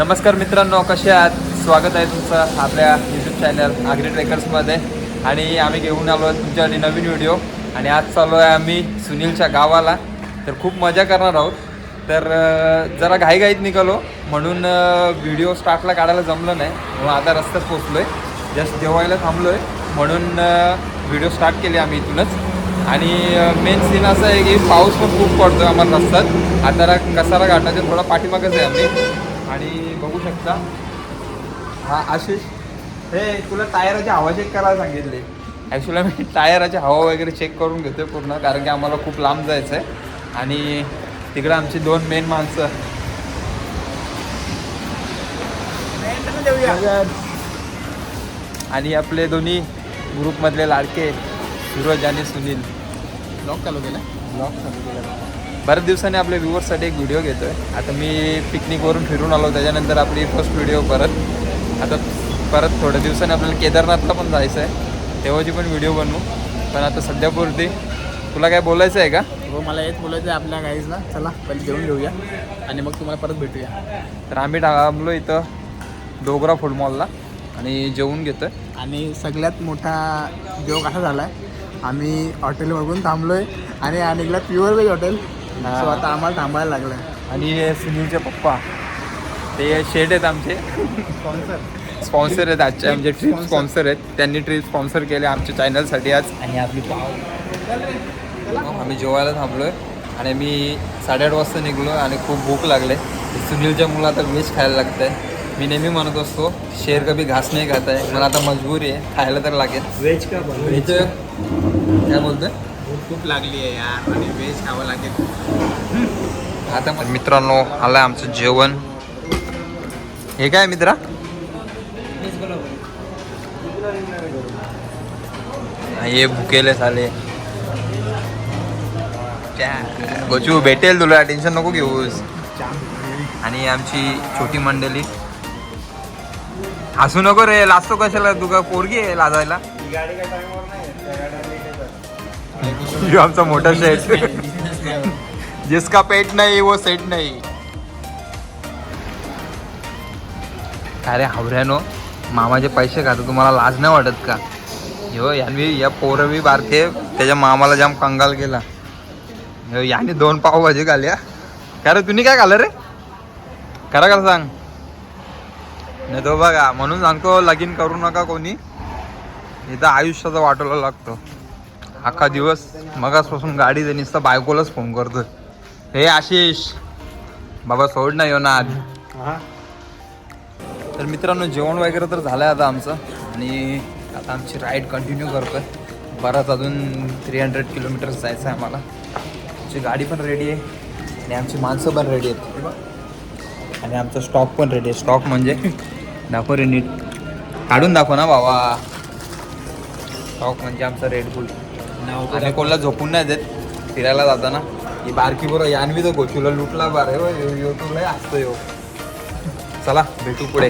नमस्कार मित्रांनो कसे आहात? स्वागत आहे तुमचं आपल्या यूट्यूब चॅनल आग्री ट्रेकर्समध्ये आणि आम्ही घेऊन आलो आहे तुमच्यासाठी नवीन व्हिडिओ आणि आज चाललो आहे आम्ही सुनीलच्या गावाला. तर खूप मजा करणार आहोत. तर जरा घाईघाईत निघालो. म्हणून व्हिडिओ स्टार्टला काढायला जमलं नाही. म्हणून आता रस्त्यात पोचलो आहे जस्ट जेवायला थांबलो आहे म्हणून व्हिडिओ स्टार्ट केली आम्ही इथूनच. आणि मेन सीन असं आहे की पाऊस पण खूप पडतो आहे आम्हाला रस्त्यात. आता कसारा घाटाच्या थोडा पाठीमागच आहे आम्ही. आणि बघू शकता. हा आशिष हे तुला टायराची हवा चेक करायला सांगितले. ॲक्च्युली मी टायराची हवा वगैरे चेक करून घेतोय पूर्ण कारण की आम्हाला खूप लांब जायचं आहे आणि तिकडे आमची दोन मेन माणसं. आणि आपले दोन्ही ग्रुपमधले लाडके सूरज आणि सुनील. ब्लॉक चालू केला ब्लॉक चालू केला बऱ्याच दिवसांनी आपल्या व्ह्युअर्ससाठी एक व्हिडिओ घेतो आहे आता मी पिकनिकवरून फिरून आलो त्याच्यानंतर आपली फर्स्ट व्हिडिओ परत. आता परत थोड्या दिवसांनी आपल्याला केदारनाथला पण जायचं आहे तेव्हाची पण व्हिडिओ बनवू. पण आता सध्यापुरती तुला काय बोलायचं आहे का? हो मला हेच बोलायचं आहे आपल्या गाईजला चला पहिले जेवून घेऊया. आणि मग तुम्हाला परत भेटूया. तर आम्ही थांबलो इथं डोगरा फूड मॉलला आणि जेवून घेतो आणि सगळ्यात मोठा जोक असा झाला आहे आम्ही हॉटेल बघून थांबलो आहे आणि निघला प्युअर वेज हॉटेल. सो आता आम्हाला थांबायला लागलं आहे आणि हे सुनीलचे पप्पा. ते शेड आहेत आमचे. स्पॉन्सर आहेत आजचे आमचे ट्रिप. स्पॉन्सर आहेत. त्यांनी ट्रिप स्पॉन्सर केले आमच्या चॅनलसाठी आज. आणि आपली पाव. आम्ही जेवायला थांबलोय. आणि मी साडेआठ वाजता निघलो आणि खूप भूक लागले. सुनीलच्या मुलं आता व्हेज खायला लागत आहे मी नेहमी म्हणत असतो शेर कभी घास नाही खात आहे. मला आता मजबुरी आहे. खायला तर लागेल. व्हेज का व्हेज काय बोलतोय? खूप लागली आहे यार आणि व्हेज खावं लागेल. आता मग मित्रांनो आलं आमचं जेवण. हे काय मित्रा? हे भुकेले झाले. गोचू भेटेल तुला टेन्शन नको घेऊस. आणि आमची छोटी मंडळी. हसू नको रे लाजतो कशाला? तुका पोरगी आहे लाजायला. ह्यो आमचा मोठा शेट जिसका पेट नाही वो सेट नाही. अरे हावऱ्यानो मामाचे पैसे खातो तुम्हाला लाज नाही वाटत का? हो यांनी या पोरवी बारके त्याच्या मामाला जाम कंगाल केला. हो याने दोन पावभाजी घाल्या का रे तुम्ही काय खाल्लं रे? करा का सांग. नाही तो बघा म्हणून सांगतो लगीन करू नका कोणी. इथं आयुष्याचा वाटोला लागतो. अख्खा दिवस मगासपासून गाडी दे नुसतं बायकोलाच फोन करतोय. हे आशिष बाबा सोड ना येऊ ना आज तर मित्रांनो जेवण वगैरे तर झालं आहे आता आमचं. आणि आता आमची राईड कंटिन्यू करतोय. बराच अजून थ्री हंड्रेड किलोमीटर्स जायचं आहे आम्हाला. आमची गाडी पण रेडी आहे. आणि आमची माणसं पण रेडी आहेत. आणि आमचा स्टॉक पण रेडी आहे. स्टॉक म्हणजे दाखव रे नीट. काढून दाखव ना बाबा. स्टॉक म्हणजे आमचा रेड बुल आणि कोणाला झोपून नाही देत. फिरायला जाताना. ही बारकी बरं यानवी तो गोचूला लुटला बारे हो यो तुला असतो यो. चला भेटू पुढे.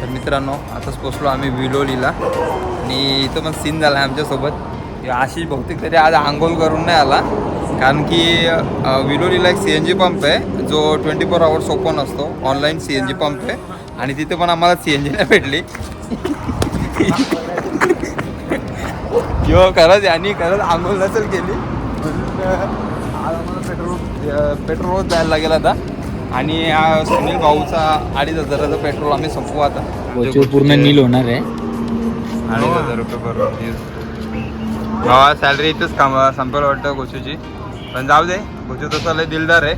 तर मित्रांनो आताच पोचलो आम्ही विलोलीला. आणि इथं पण सीन झाला आहे आमच्यासोबत. आशिष बहुतेक तरी आज आंघोळ करून नाही आला. कारण की विलोलीला एक सी एन जी पंप आहे. जो ट्वेंटी फोर आवर्स ओपन असतो online C N G pump आहे. आणि तिथे पण आम्हाला सी एन जी नाही भेटली. किंवा खरंच यांनी खरंच आंघोळ नसेल केली. पेट्रोल पेट्रोल जायला लागेल आता. आणि हा सुनील भाऊचा अडीच हजाराचं पेट्रोल आम्ही संपवू आता. पूर्ण नील होणार आहे. अडीच हजार रुपये भरून भावा सॅलरी इथंच काम संपेल वाटतं गोचूची. पण जाऊ दे गोचू तसं लय दिलदार आहे.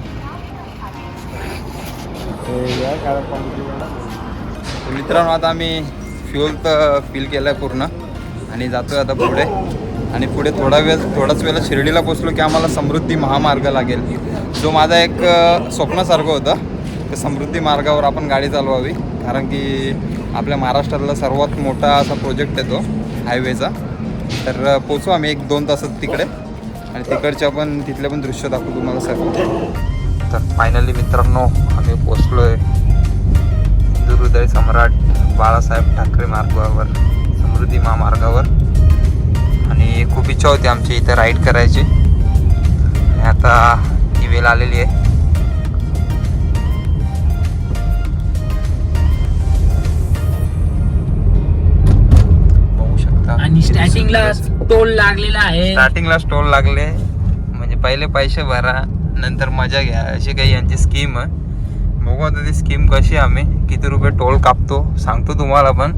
मित्रांनो आता आम्ही फ्युल तर फिल केलं आहे पूर्ण. आणि जातोय आता पुढे. आणि पुढे थोडा वेळ थोडाच वेळा शिर्डीला पोचलो की आम्हाला समृद्धी महामार्ग लागेल. जो माझा एक स्वप्नासारखं होतं तर समृद्धी मार्गावर आपण गाडी चालवावी. कारण की आपल्या महाराष्ट्रातला सर्वात मोठा असा प्रोजेक्ट आहे तो हायवेचा तर पोचू आम्ही एक दोन तासात तिकडे. आणि तिकडच्या पण तिथले पण दृश्य दाखवू तुम्हाला सर्व तर फायनली मित्रांनो आम्ही पोचलो आहे हिंदू सम्राट बाळासाहेब ठाकरे मार्गावर समृद्धी महामार्गावर आणि खूप इच्छा होती आमची इथं राईड करायची. आणि आता ही वेळ आलेली आहे. आणि स्टार्टिंगला टोल लागलेला आहे. स्टार्टिंगला स्टॉल लागले. म्हणजे पहिले पैसे भरा नंतर मजा घ्या अशी काही यांची स्कीम आहे. बघू आता ती स्कीम कशी आहे आम्ही. किती रुपये टोल कापतो सांगतो तुम्हाला पण.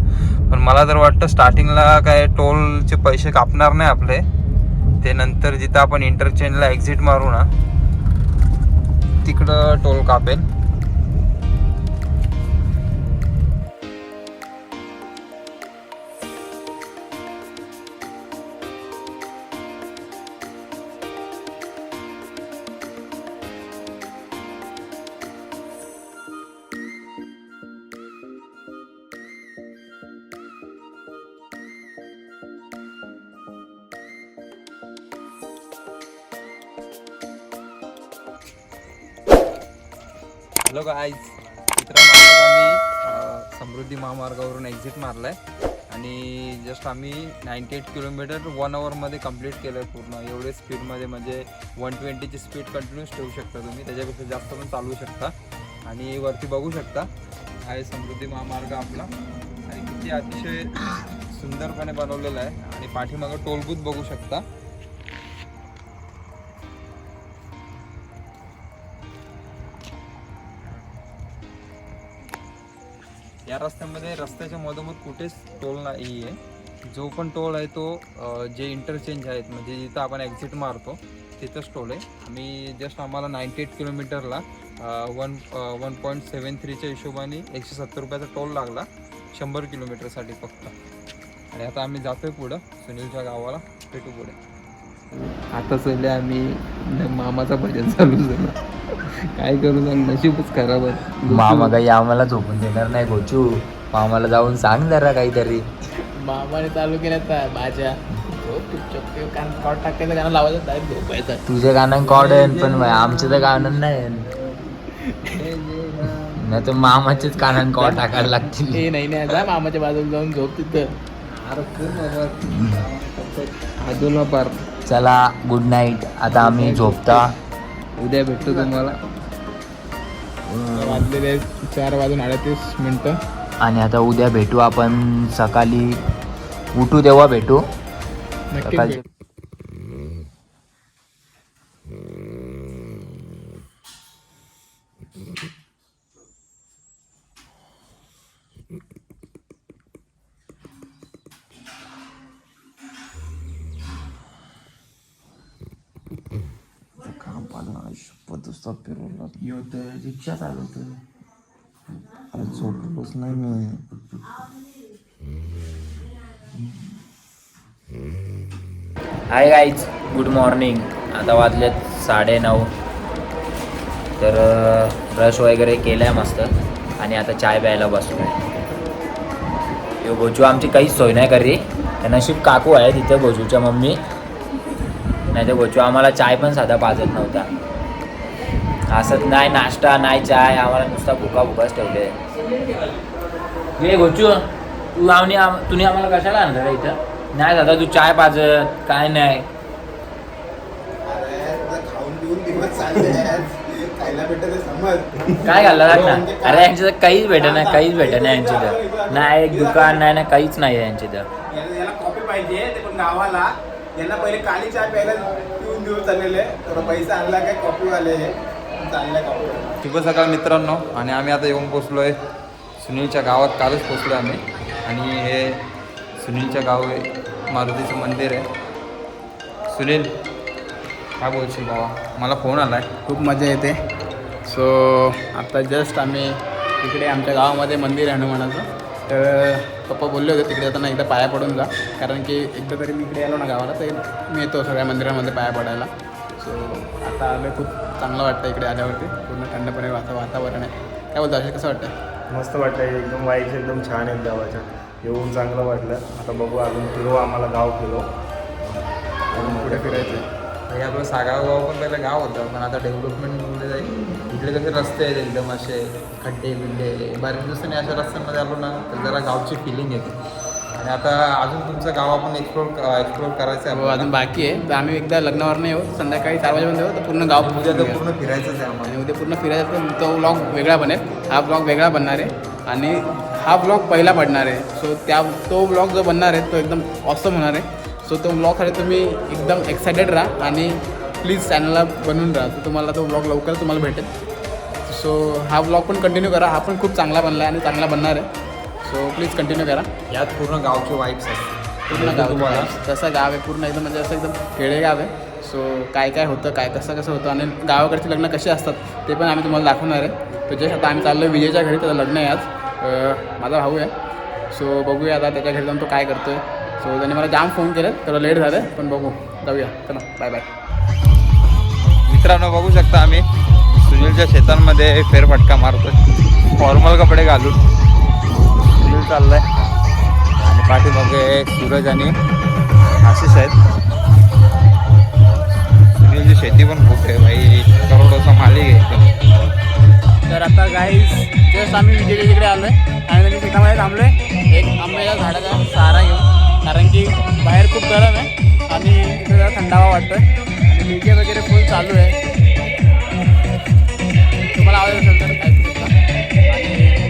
पण मला तर वाटतं स्टार्टिंगला काय टोलचे पैसे कापणार नाही आपले. ते नंतर जिथं आपण इंटरचेंजला एक्झिट मारू ना तिकडं टोल कापेल. हॅलो गाईज मित्रांनो आम्ही समृद्धी महामार्गावरून एक्झिट मारलाय. आणि जस्ट आम्ही नाईन्टी एट किलोमीटर वन आवरमध्ये कंप्लीट केलं आहे पूर्ण. एवढे स्पीडमध्ये म्हणजे वन ट्वेंटीची स्पीड कंटिन्यूस ठेवू शकता तुम्ही. त्याच्यापेक्षा जास्त पण चालवू शकता. आणि वरती बघू शकता. आहे समृद्धी महामार्ग आपला. आणि किती अतिशय सुंदरपणे बनवलेला आहे. आणि पाठीमागं टोलबूथ बघू शकता. या रस्त्यामध्ये रस्त्याच्या मधोमध कुठेच टोल नाही आहे जो पण टोल आहे तो जे इंटरचेंज आहेत म्हणजे जिथं आपण एक्झिट मारतो तिथंच टोल आहे. आम्ही जस्ट आम्हाला नाईन्टी एट किलोमीटरला वन वन पॉईंट सेवन थ्रीच्या हिशोबाने एकशे सत्तर रुपयाचा टोल लागला शंभर किलोमीटरसाठी फक्त. आणि आता आम्ही जातोय पुढं. सुनीलच्या गावाला भेटू पुढे. आता सध्या आम्ही मामाचा भजन चालू झाला. काय करू सांग नशीबच खराब आहे. मामा काही आम्हाला झोपून देणार नाही गोचू. मामाला जाऊन सांग जरा काहीतरी. मामाने चालू केल्या भाज्या कान कॉट टाकायचं गाणं लावायचं डायरेक्ट झोपायचं. तुझ्या गाणं कॉडन पण आमचं तर गाणं नाही नाही तर मामाचेच कानान कॉड टाकायला लागतील. ते नाही नाही जा मामाच्या बाजूला जाऊन झोप तिथं. पार. चला गुड नाईट आता आम्ही झोपता. उद्या भेटतो तुम्हाला. वाजलेले आहेत चार वाजून अडतीस मिनिटं. आणि आता उद्या भेटू आपण सकाळी. उठू तेव्हा भेटू. नक्कीच सकाळचे रिक्षा चालवतोय झोपलोच नाही मी. हाय गाईज गुड मॉर्निंग आता वाजलेत साडे नऊ. तर ब्रश वगैरे केलाय मस्त. आणि आता चाय प्यायला बसलो यो गोचू आमची काहीच सोय नाही करी. नशीब काकू आहे तिथे गोचूच्या मम्मी. नाही तर गोचू आम्हाला चाय पण साधा पाजत नव्हता. असं नाही नाश्ता नाही चाय आम्हाला नुसता भुका भुकाच ठेवले. ये गोचू तू आम्ही आम तुम्ही आम्हाला कशाला आणलं रे इथं? नाही दादा तू चाय पाजत काय नाही. खाऊन पिऊन दिवस चालले खायला भेटत समज. काय घालला लाग ना? अरे यांच्या तर काहीच भेटत नाही काहीच भेटत नाही यांच्या तर. नाही एक दुकान नाही ना काहीच नाही आहे यांच्या तर. याला कॉफी पाहिजे ते पण गावाला. यांना पहिले काली चहा प्यायला पिऊन दिवस चाललेले थोडा पैसा आणला काय कॉफीवाले चाललाय कॉफी शुभ सकाळ मित्रांनो आणि आम्ही आता येऊन पोचलो आहे सुनीलच्या गावात कालच पोचलो आम्ही. आणि हे सुनीलच्या गाव आहे मारुतीचं मंदिर आहे. सुनील काय बोलशील बाबा? मला फोन आला आहे खूप मजा येते. सो आता जस्ट आम्ही इकडे आमच्या गावामध्ये मंदिर आहे हनुमानाचं. तर पप्पा बोलले होते तिकडे जाताना एकदा पाया पडून जा. कारण की एकदा तरी मी इकडे आलो ना गावाला तर मी येतो सगळ्या मंदिरामध्ये पाया पडायला. सो आता आलं खूप चांगलं वाटतं इकडे आल्यावरती. पूर्ण थंडपणे वाता वातावरण आहे. काय बोलतो असे कसं वाटतं मस्त वाटलं एकदम वाईफ एकदम छान आहेत गावाच्या. येऊन चांगलं वाटलं. आता बघू अजून फिरो आम्हाला गाव फिरो. अजून पुढे फिरायचं आहे. हे आपलं सागाव गाव पण पहिलं गाव होतं पण आता डेव्हलपमेंट होऊन जाईल. इकडे कसे रस्ते आहेत एकदम असे खड्डे बिड्डे बऱ्याच दिवसांनी अशा रस्त्यांमध्ये आलो ना तर जरा गावची फिलिंग येते. आणि आता अजून तुमचं गाव आपण एक्सप्लोर एक्सप्लोर करायचं आहे अजून बाकी आहे. तर आम्ही एकदा लग्नावर येऊ संध्याकाळी चार वाजेपर्यंत येऊ तर पूर्ण गाव उद्या तर पूर्ण फिरायचंच आहे आम्हाला. आणि उद्या पूर्ण फिरायचं तर तो ब्लॉग वेगळा बनेल. हा ब्लॉग वेगळा बनणार आहे. आणि हा ब्लॉग पहिला पडणार आहे. सो त्या तो ब्लॉग जो बनणार आहे तो एकदम ऑसम होणार आहे. सो तो ब्लॉगसाठी तुम्ही एकदम एक्सायटेड राहा. आणि प्लीज चॅनलला बनवून राहा. तर तुम्हाला तो ब्लॉग लवकर तुम्हाला भेटेल. सो हा ब्लॉग पण कंटिन्यू करा. हा पण खूप चांगला बनला आहे आणि चांगला बनणार आहे. सो प्लीज कंटिन्यू करा यात पूर्ण गावचे वाईब्स आहेत. पूर्ण गाव तुम्हाला तसं गाव आहे पूर्ण एकदम म्हणजे असं एकदम खेडेगाव आहे. सो काय काय होतं काय कसं कसं होतं आणि गावाकडचे लग्न कसे असतात ते पण आम्ही तुम्हाला दाखवणार आहे. तर जस्ट आता आम्ही चाललो विजयच्या घरी त्याचं लग्न आहे आज. माझा भाऊ आहे. सो बघूया आता त्याच्या घरी जाऊन तो काय करतोय. सो त्याने मला जाम फोन केले थोडं लेट झालं पण बघू. जाऊया. चला बाय बाय मित्रांनो बघू शकता आम्ही. सुनीलच्या शेतांमध्ये फेरफटका मारतोय. फॉर्मल कपडे घालून. चाललं चाललाय. आणि पाठीमागे सूरज आणि आशिष आहेत. सुनीलची शेती पण खूप आहे भाई. करोडोचा मालिक आहे तर आता काही जस्ट आम्ही विजयच्या तिकडे आलो आहे आणि मी शेतामध्ये थांबलो आहे एक आंब्याच्या झाडाचा सहारा घेऊन. कारण की बाहेर खूप गरम आहे. आणि इथे जरा थंडावा वाटतो आहे आणि वगैरे फुल चालू आहे. तुम्हाला आवाज असेल तर काय आणि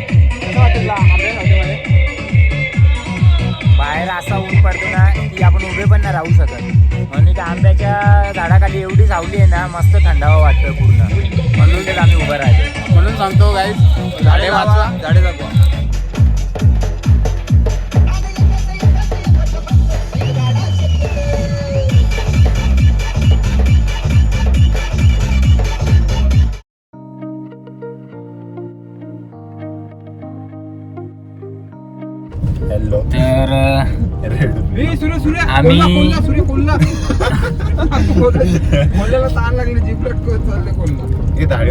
कसं वाटेल बाहेर असा ऊन पडतो ना की आपण उभे पण नाही राहू शकत. म्हणून त्या आंब्याच्या झाडाखाली एवढी सावली आहे ना मस्त थंडावा वाटतं पूर्ण. म्हणून आम्ही उभं राहतो म्हणून सांगतो गाईज झाडे वाचवा. झाडे दाखवा आम्ही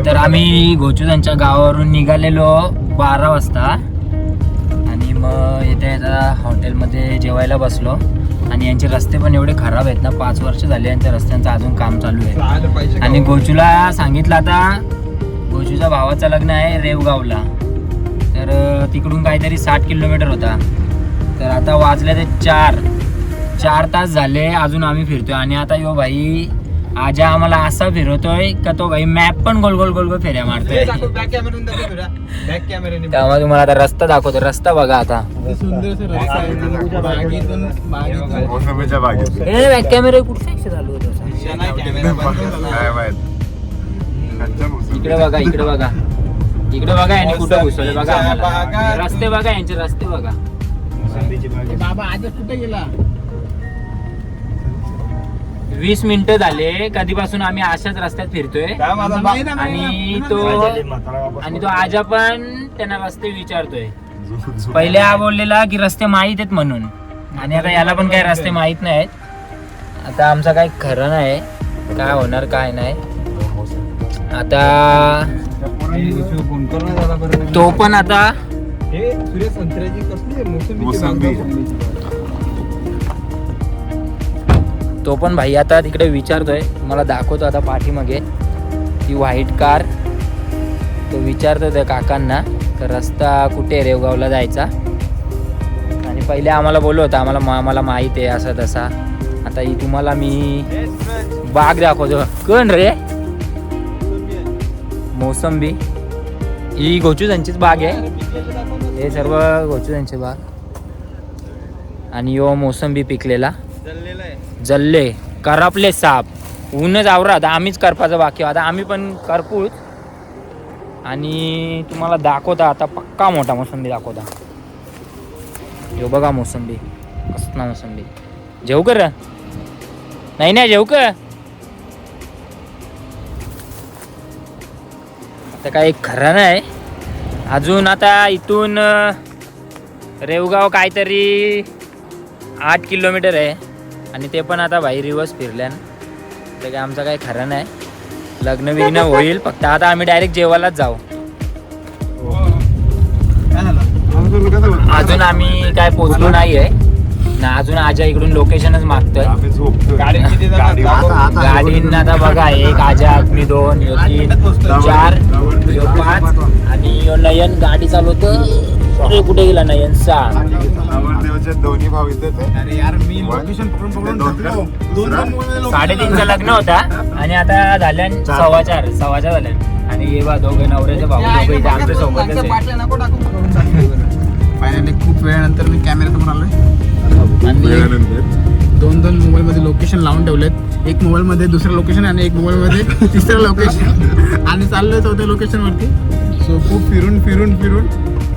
तर आम्ही गोचुदांच्या गावावरून निघालेलो बारा वाजता. आणि मग येत्या येता हॉटेलमध्ये जेवायला बसलो. आणि यांचे रस्ते पण एवढे खराब आहेत ना पाच वर्ष झाले यांच्या रस्त्यांचं अजून काम चालू आहे. आणि गोचूला सांगितलं आता गोचूच्या भावाचं लग्न आहे रेवगावला. तर तिकडून काहीतरी साठ किलोमीटर होता. तर आता वाजले ते चार. चार तास झाले अजून आम्ही फिरतोय. आणि आता यो भाई आजा आम्हाला असा फिरवतोय का तो भाई मॅप पण गोल गोल गोल गोल फेऱ्या मारतोय. बॅक बॅक त्यामुळे तुम्हाला आता रस्ता दाखवतो. रस्ता बघा आता. मोसंबीच्या बागेत ए कॅमेरा कुठे चालू होतो? काय माहीत? खालच्या मोसंबी. इकडे बघा इकडे बघा. इकडे बघा यांनी कुठं घुसवले बघा. आम्हाला. रस्ते बघा यांचे रस्ते बघा. मोसंबीची बाग आहे. बाबा आज कुठे गेला? वीस मिनिटं झाले. कधीपासून आम्ही अशाच रस्त्यात फिरतोय. काय माझा बा- आणि तो आणि तो आजा पण त्यांना रस्ते विचारतोय. पहिले हा बोललेला की रस्ते माहीत आहेत म्हणून. आणि आता याला पण काही रस्ते माहीत नाहीत. आता आमचं काही खरं नाही. काय होणार काय नाही. आता. तो पण आता हे मोसंबी. तो पण भाई आता तिकडे विचारतोय. मला दाखवतो आता पाठीमागे. ती व्हाईट कार तो विचारतो त्या काकांना तर रस्ता कुठे आहे रेवगावला जायचा? आणि पहिले आम्हाला बोललो होता आम्हाला मा- आम्हाला माहीत आहे असं तसा. आता ही तुम्हाला मी बाग दाखवतो. कण रे? मोसंबी. ही गोचूजांचीच बाग आहे. हे सर्व गोचूजांची बाग. आणि यो मोसंबी पिकलेला. जल्ले करपले साप. ऊनच आवरा आता आम्हीच करपाचं बाकी आता आम्ही पण करपूच. आणि तुम्हाला दाखवता आता पक्का मोठा मोसंबी दाखवता. यो बघा मोसंबी कसला मोसंबी. जेव कर. नाही नाही जेव कर. आता काय खरं नाही. अजून आता इथून रेवगाव काहीतरी आठ किलोमीटर आहे. आणि ते पण आता भाई रिवर्स फिरल्यान. ते काय आमचं काही खरं नाही. लग्न विघ्न होईल फक्त आता आम्ही डायरेक्ट जेवायलाच जाऊ. अजून आम्ही काय पोचलो नाही आहे ना अजून आजा इकडून लोकेशनच मागतोय. गाडींना आता बघा एक आजा मी दोन ह्यो तीन चार ह्यो पाच आणि ह्यो नयन गाडी चालवतो. अरे कुठे गेला नयन? सहा दोन्ही भाऊ साडेतीनचं लग्न होता आणि आता झाल्या. सव्वा चार सव्वा चार झाल्या आणि हे बा दोघे नवऱ्याचे भाऊ दोघे आमच्या सोबतच फायनली खूप वेळानंतर मी कॅमेऱ्यासमोर आलोय. आणि वेळानंतर. दोन दोन मोबाईल मध्ये लोकेशन लावून ठेवलेत. एक मोबाईल मध्ये दुसरं लोकेशन आणि एक मोबाईल मध्ये तिसरं लोकेशन आणि चाललोय चौथ्या लोकेशन वरती. सो खूप फिरून फिरून फिरून.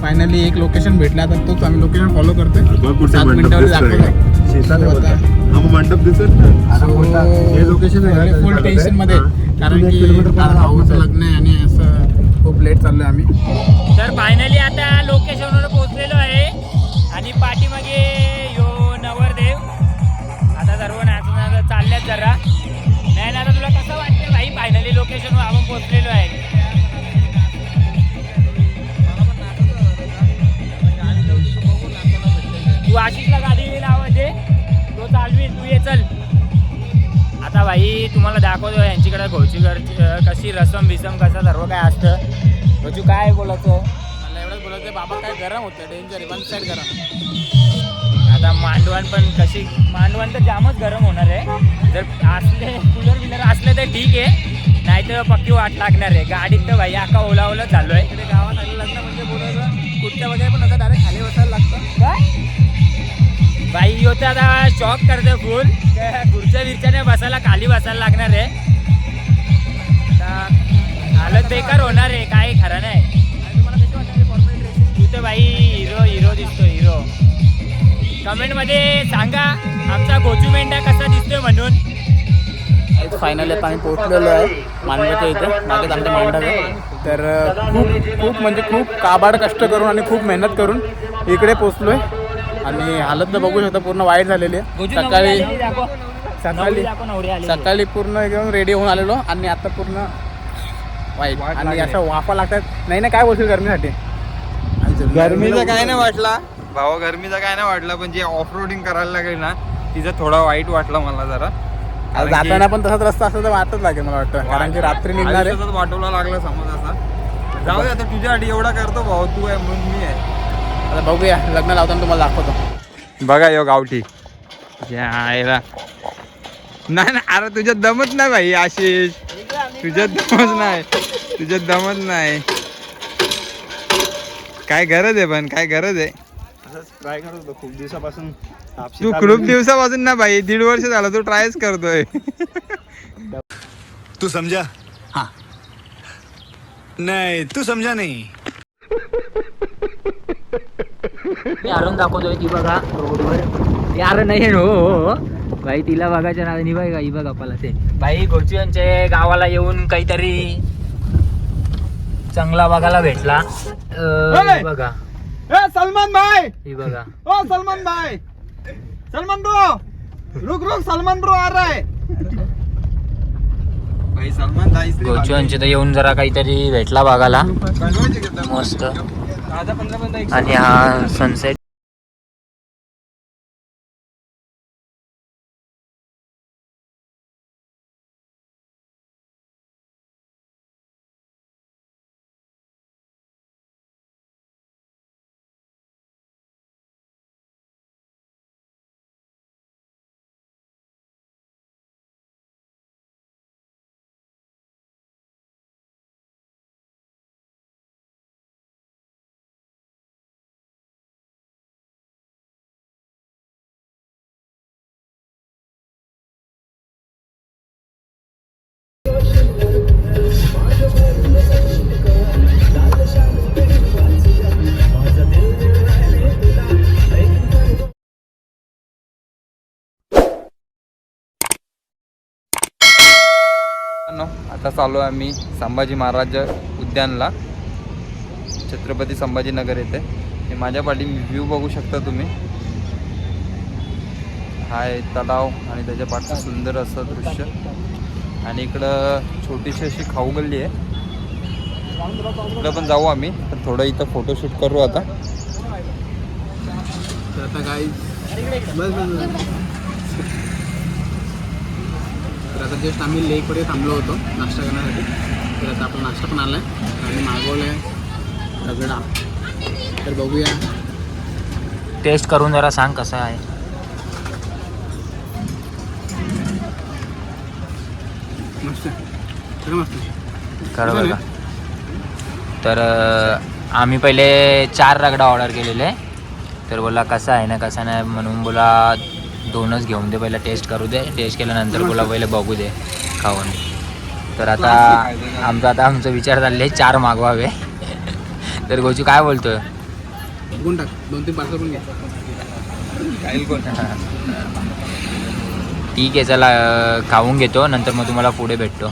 फायनली एक लोकेशन भेटलं आता तोच आम्ही लोकेशन फॉलो करतोय. सात मिनिटावर हा मग मंडप दिसत. हे लोकेशन? फुल टेन्शनमध्ये. कारण की भाऊचं लग्न आहे आणि असं खूप लेट चाललोय आम्ही. तर फायनली आता लोकेशनवर पोहोचलेलो आहे. आणि पाठीमागे चालल्यात जरा. नाही ना आता तुला कसं वाटतं भाई? फायनली लोकेशनवर आपण पोहोचलेलो आहे. तू आशिषला गाडी लावा दे म्हणजे. तो चालवील तू ये चल. आता भाई तुम्हाला दाखवतो यांच्याकडे घोची कशी रसम बिसम कसं सर्व काय असतं. घोचू काय बोलायचं? मला एवढंच बोलायचं बाबा काय गरम होतं डेंजर वन साईड गरम. आता मांडवण पण कशी मांडवण तर जामच गरम होणार आहे. जर असले कूलर बिलर असले तर ठीक आहे. नाही तर पक्की वाट लागणार आहे. गाडीत तर भाई आका ओला ओला झालो आहे इकडे गावात आलं लग्न म्हणजे बोलायचं कुठच्या वगैरे पण असं डायरेक्ट खाली बसायला लागतं. काय? बाई ह्यो तर आता शॉक करते फुल खुर्च्या बिरच्याने बसायला खाली बसायला लागणार आहे. आता हालत बेकार होणार आहे. काय खरं नाही. तू तर बाई हिरो हिरो दिसतो हिरो कमेंटमध्ये सांगा आमचा गोचू मेंढा कसा दिसतोय म्हणून. फायनली आता आम्ही पोहोचलेलो आहे मांडवाच्या इथे. मागेच आमच्या मांडव आहे. तर खूप खूप म्हणजे खूप काबाड कष्ट करून आणि खूप मेहनत करून इकडे पोचलोय आणि हालत तर बघू शकता पूर्ण वाईट झालेली आहे. सकाळी सकाळी सकाळी पूर्ण एकदम रेडी होऊन आलेलो आणि आता पूर्ण वाईट. आणि. असं वाफा लागतात. नाही ना काय बोलशील गरमीसाठी? गरमीचा काय नाही वाटला. भावा गरमीचा काय नाही वाटला पण जे ऑफ रोडिंग करायला लागेल ना तिचं थोडा वाईट वाटला मला जरा. आता कारण की- जाताना पण तसाच रस्ता असला तर वाटच लागेल मला वाटतं. कारण की रात्री निघणार आहे. आयुष्यातच वाटवला लागला समज असा. जाऊ दे आता तुझ्यासाठी एवढा करतो भाऊ तू आहे म्हणून मी आहे. आता बघूया लग्न लावताना तुम्हाला दाखवतो. बघा यो गावठी. यायला नाही ना अरे तुझ्यात दमत नाही भाई आशिष. तुझ्यात दमत नाही. तुझ्यात दमत नाही. काय गरज आहे पण काय गरज आहे? असंच ट्राय करत होतो. खूप दिवसापासून तू खूप. दिवसापासून ना भाई दीड वर्ष झालं तू ट्रायच करतोय. तू समझा हाँ. नहीं तू समझा नहीं. मी आणून दाखवतोय ती बघा. रोडवर यार नाही हो हो भाई तिला बघायच्या नावाने बघा ही बघा मला ते. भाई घोची यांचे गावाला येऊन काहीतरी चांगला बघायला भेटला. अं, बघा सलमान भाई ही बघा ओ सलमान भाई सलमान ब्रो रुक रुक सलमान ब्रो आ रहा है भाई सलमान दाई घोची यांचे तर येऊन जरा काहीतरी भेटला बघायला मस्त आणि हा सनसेट आता चालू आहे आम्ही संभाजी महाराज उद्यानला. छत्रपती संभाजीनगर येथे. हे माझ्या पाठी व्ह्यू बघू शकता तुम्ही. हा आहे तलाव आणि त्याच्या पाठचं सुंदर असं दृश्य. आणि इकडं छोटीशी अशी खाऊ गल्ली आहे. इकडं पण जाऊ आम्ही पण थोडं इथं फोटोशूट करू आता. आता काही आता जस्ट आम्ही लेककडे थांबलो होतो नाश्ता करण्यासाठी. तर आता आपला नाश्ता पण आला आहे आणि मागवला आहे रगडा तर बघूया. टेस्ट करून जरा सांग कसं आहे. मस्त मस्त. खरं बघा. तर आम्ही पहिले चार रगडा ऑर्डर केलेले. तर बोला कसा आहे ना कसा नाही? म्हणून बोला दोनच घेऊन दे पहिला टेस्ट करू दे. टेस्ट केल्यानंतर बोला पहिले बघू दे खाऊन. तर आता आमचा आता आमचा विचार चालले चार मागवावे. तर गोचू काय बोलतोय? दोन तीन पार्सल पण ठीक आहे चला खाऊन घेतो. नंतर मग तुम्हाला पुढे भेटतो.